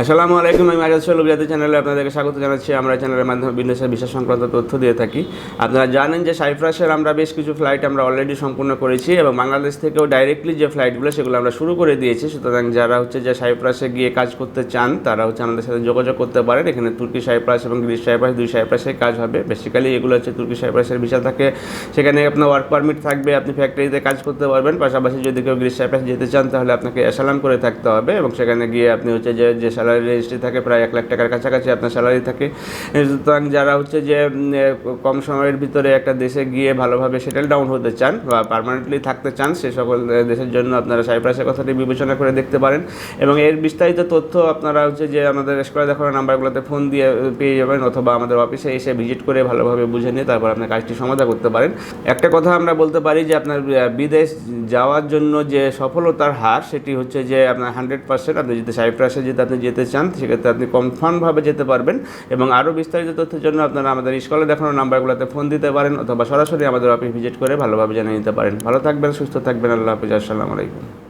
আসসালামু আলাইকুম, আমি আজাদ জাতীয় চ্যানেলে আপনাদেরকে স্বাগত জানাচ্ছি। আমরা চ্যানেলের মাধ্যমে বিদেশের বিশেষ সংক্রান্ত তথ্য দিয়ে থাকি। আপনারা জানেন যে সাইপ্রাসের আমরা বেশ কিছু ফ্লাইট আমরা অলরেডি সম্পূর্ণ করেছি এবং বাংলাদেশ থেকেও ডাইরেক্টলি যে ফ্লাইটগুলো সেগুলো আমরা শুরু করে দিয়েছি। সুতরাং যারা হচ্ছে যে সাইপ্রাসে গিয়ে কাজ করতে চান, তারা হচ্ছে আমাদের সাথে যোগাযোগ করতে পারেন। এখানে তুর্কি সাইপ্রাস এবং গ্রিস সাইপ্রাস দুই সাইপ্রাসের কাজ হবে। বেসিক্যালি এগুলো হচ্ছে তুর্কি সাইপ্রাসের ভিসা থাকে। সেখানে আপনার ওয়ার্ক পারমিট থাকবে, আপনি ফ্যাক্টরিতে কাজ করতে পারবেন। পাশাপাশি যদি কেউ গ্রিস সাইপ্রাস যেতে চান, তাহলে আপনাকে অ্যাসালাম করে থাকতে হবে এবং সেখানে গিয়ে আপনি হচ্ছে যে স্যালারি রেজিস্ট্রি থাকে, প্রায় এক লাখ টাকার কাছাকাছি আপনার স্যালারি থাকে। সুতরাং যারা হচ্ছে যে কম সময়ের ভিতরে একটা দেশে গিয়ে ভালোভাবে সেটেল ডাউন হতে চান বা পার্মানেন্টলি থাকতে চান, সে সকল দেশের জন্য আপনারা সাইপ্রাসের কথাটি বিবেচনা করে দেখতে পারেন। এবং এর বিস্তারিত তথ্য আপনারা হচ্ছে যে, আমাদের স্কোয়ার দেখানো নাম্বারগুলোতে ফোন দিয়ে পেয়ে যাবেন অথবা আমাদের অফিসে এসে ভিজিট করে ভালোভাবে বুঝে নিয়ে তারপর আপনার কাজটি সমাধা করতে পারেন। একটা কথা আমরা বলতে পারি যে, আপনার বিদেশ যাওয়ার জন্য যে সফলতার হার, সেটি হচ্ছে যে, আপনার হান্ড্রেড পার্সেন্ট আপনি যদি সাইপ্রাসে যদি আপনি যেতে চান, সেক্ষেত্রে আপনি কনফার্মভাবে যেতে পারবেন এবং আরও বিস্তারিত তথ্যের জন্য আপনারা আমাদের স্কলে দেখানোর নাম্বারগুলোতে ফোন দিতে পারেন অথবা সরাসরি আমাদের অফিস ভিজিট করে ভালোভাবে জেনে নিতে পারেন। ভালো থাকবেন, সুস্থ থাকবেন, আল্লাহ হাফিজ, আসসালামু আলাইকুম।